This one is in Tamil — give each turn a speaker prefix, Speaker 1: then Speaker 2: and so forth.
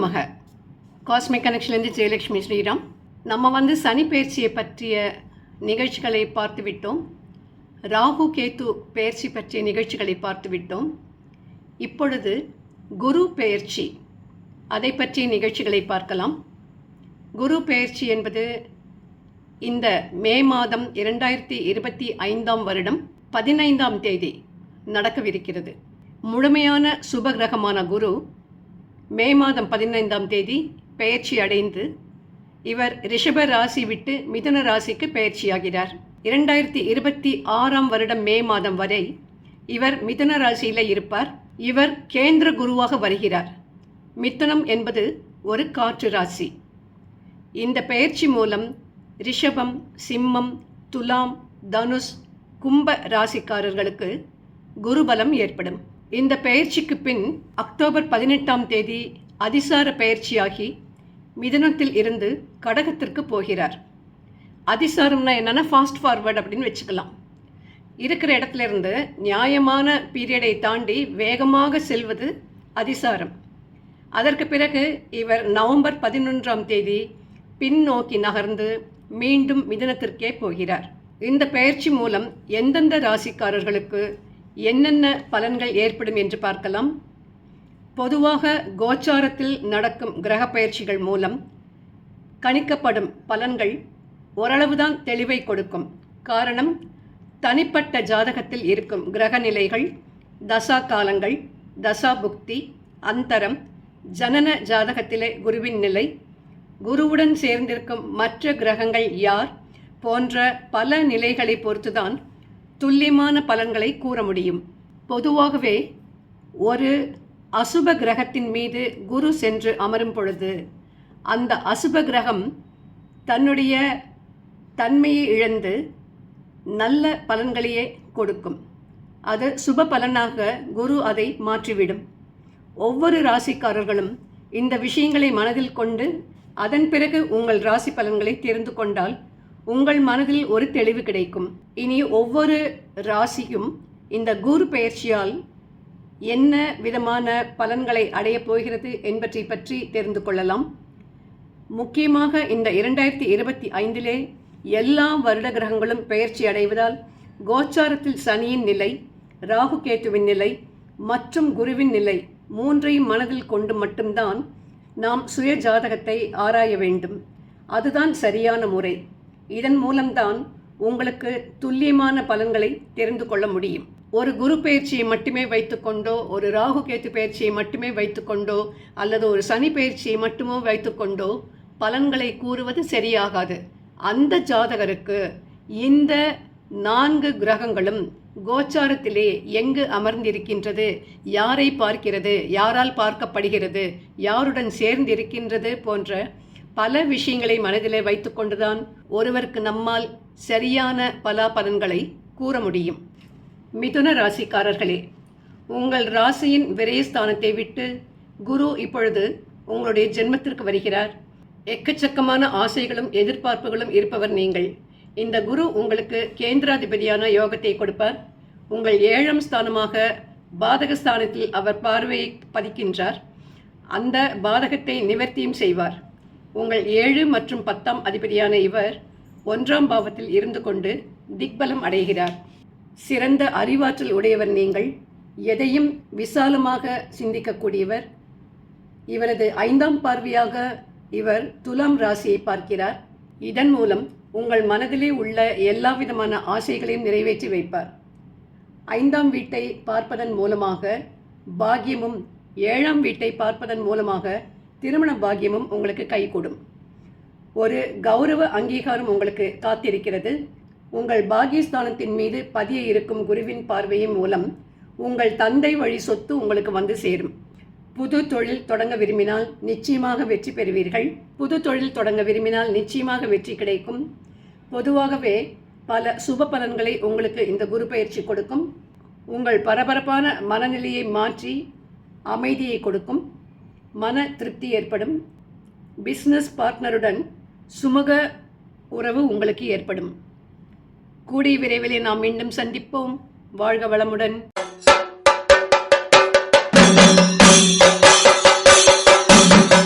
Speaker 1: நமக. காஸ்மிக் கனெக்ஷன்லேருந்து ஜெயலட்சுமி ஸ்ரீராம். நம்ம வந்து சனி பயிற்சியை பற்றிய நிகழ்ச்சிகளை பார்த்து விட்டோம். ராகு கேத்து பயிற்சி பற்றிய நிகழ்ச்சிகளை பார்த்து விட்டோம். இப்பொழுது குரு பெயர்ச்சி அதை பற்றிய நிகழ்ச்சிகளை பார்க்கலாம். குரு பெயர்ச்சி என்பது இந்த மே மாதம் இரண்டாயிரத்தி இருபத்தி ஐந்தாம் வருடம் பதினைந்தாம் தேதி நடக்கவிருக்கிறது. முழுமையான சுபகிரகமான குரு மே மாதம் பதினைந்தாம் தேதி பெயர்ச்சி அடைந்து இவர் ரிஷப ராசி விட்டு மிதன ராசிக்கு பெயர்ச்சியாகிறார். இரண்டாயிரத்தி இருபத்தி ஆறாம் வருடம் மே மாதம் வரை இவர் மிதன ராசியில் இருப்பார். இவர் கேந்திர குருவாக வருகிறார். மித்தனம் என்பது ஒரு காற்று ராசி. இந்த பெயர்ச்சி மூலம் ரிஷபம் சிம்மம் துலாம் தனுஷ் கும்ப ராசிக்காரர்களுக்கு குருபலம் ஏற்படும். இந்த பயிற்சிக்கு பின் அக்டோபர் பதினெட்டாம் தேதி அதிசார பயிற்சியாகி மிதனத்தில் இருந்து கடகத்திற்கு போகிறார். அதிசாரம்னா என்னென்னா ஃபாஸ்ட் ஃபார்வர்டு அப்படின்னு வச்சுக்கலாம். இருக்கிற இடத்துல இருந்து நியாயமான பீரியடை தாண்டி வேகமாக செல்வது அதிசாரம். அதற்கு பிறகு இவர் நவம்பர் பதினொன்றாம் தேதி பின்னோக்கி நகர்ந்து மீண்டும் மிதனத்திற்கே போகிறார். இந்த பயிற்சி மூலம் எந்தெந்த ராசிக்காரர்களுக்கு என்னென்ன பலன்கள் ஏற்படும் என்று பார்க்கலாம். பொதுவாக கோச்சாரத்தில் நடக்கும் கிரக பயிற்சிகள் மூலம் கணிக்கப்படும் பலன்கள் ஓரளவுதான் தெளிவை கொடுக்கும். காரணம் தனிப்பட்ட ஜாதகத்தில் இருக்கும் கிரக நிலைகள் தசா காலங்கள் தசா புக்தி அந்தரம் ஜனன ஜாதகத்திலே குருவின் நிலை குருவுடன் சேர்ந்திருக்கும் மற்ற கிரகங்கள் யார் போன்ற பல நிலைகளை பொறுத்துதான் துல்லியமான பலன்களை கூற முடியும். பொதுவாகவே ஒரு அசுப கிரகத்தின் மீது குரு சென்று அமரும் பொழுது அந்த அசுப கிரகம் தன்னுடைய தன்மையை இழந்து நல்ல பலன்களையே கொடுக்கும். அது சுப பலனாக குரு அதை மாற்றிவிடும். ஒவ்வொரு ராசிக்காரர்களும் இந்த விஷயங்களை மனதில் கொண்டு அதன் பிறகு உங்கள் ராசி பலன்களை தெரிந்து கொண்டால் உங்கள் மனதில் ஒரு தெளிவு கிடைக்கும். இனி ஒவ்வொரு ராசியும் இந்த குரு பயிற்சியால் என்ன விதமான பலன்களை அடையப் போகிறது என்பதை பற்றி தெரிந்து கொள்ளலாம். முக்கியமாக இந்த இரண்டாயிரத்தி இருபத்தி ஐந்திலே எல்லா வருட கிரகங்களும் பெயர்ச்சி அடைவதால் கோச்சாரத்தில் சனியின் நிலை ராகு கேத்துவின் நிலை மற்றும் குருவின் நிலை மூன்றையும் மனதில் கொண்டு மட்டும்தான் நாம் சுய ஜாதகத்தை ஆராய வேண்டும். அதுதான் சரியான முறை. இதன் மூலம்தான் உங்களுக்கு துல்லியமான பலன்களை தெரிந்து கொள்ள முடியும். ஒரு குரு பயிற்சியை மட்டுமே வைத்துக்கொண்டோ ஒரு ராகு கேத்து பயிற்சியை மட்டுமே வைத்துக்கொண்டோ அல்லது ஒரு சனி பயிற்சியை மட்டுமோ வைத்துக்கொண்டோ பலன்களை கூறுவது சரியாகாது. அந்த ஜாதகருக்கு இந்த நான்கு கிரகங்களும் கோச்சாரத்திலே எங்கு அமர்ந்திருக்கின்றது யாரை பார்க்கிறது யாரால் பார்க்கப்படுகிறது யாருடன் சேர்ந்திருக்கின்றது போன்ற பல விஷயங்களை மனதிலே வைத்துக்கொண்டுதான் ஒருவருக்கு நம்மால் சரியான பலாபலன்களை கூற முடியும். மிதுன ராசிக்காரர்களே உங்கள் ராசியின் விரயஸ்தானத்தை விட்டு குரு இப்பொழுது உங்களுடைய ஜென்மத்திற்கு வருகிறார். எக்கச்சக்கமான ஆசைகளும் எதிர்பார்ப்புகளும் இருப்பவர் நீங்கள். இந்த குரு உங்களுக்கு கேந்திராதிபதியான யோகத்தை கொடுப்பார். உங்கள் ஏழாம் ஸ்தானமாக பாதகஸ்தானத்தில் அவர் பார்வையை பதிக்கின்றார். அந்த பாதகத்தை நிவர்த்தியும் செய்வார். உங்கள் ஏழு மற்றும் பத்தாம் அதிபதியான இவர் ஒன்றாம் பாவத்தில் இருந்து கொண்டு திக்பலம் அடைகிறார். சிறந்த அறிவாற்றல் உடையவர் நீங்கள் எதையும் விசாலமாக சிந்திக்கக்கூடியவர். இவரது ஐந்தாம் பார்வையாக இவர் துலாம் ராசியை பார்க்கிறார். இதன் மூலம் உங்கள் மனதிலே உள்ள எல்லா விதமான ஆசைகளையும் நிறைவேற்றி வைப்பார். ஐந்தாம் வீட்டை பார்ப்பதன் மூலமாக பாக்கியமும் ஏழாம் வீட்டை பார்ப்பதன் மூலமாக திருமண பாக்கியமும் உங்களுக்கு கைகூடும். ஒரு கௌரவ அங்கீகாரம் உங்களுக்கு காத்திருக்கிறது. உங்கள் பாகியஸ்தானத்தின் மீது பதிய இருக்கும் குருவின் பார்வையின் மூலம் உங்கள் தந்தை வழி சொத்து உங்களுக்கு வந்து சேரும். புது தொழில் தொடங்க விரும்பினால் நிச்சயமாக வெற்றி பெறுவீர்கள். புது தொழில் தொடங்க விரும்பினால் நிச்சயமாக வெற்றி கிடைக்கும். பொதுவாகவே பல சுப பலன்களை உங்களுக்கு இந்த குரு பயிற்சி கொடுக்கும். உங்கள் பரபரப்பான மனநிலையை மாற்றி அமைதியை கொடுக்கும். மன திருப்தி ஏற்படும். பிஸ்னஸ் பார்ட்னருடன் சுமூக உறவு உங்களுக்கு ஏற்படும். கூடிய விரைவில் நாம் மீண்டும் சந்திப்போம். வாழ்க வளமுடன்.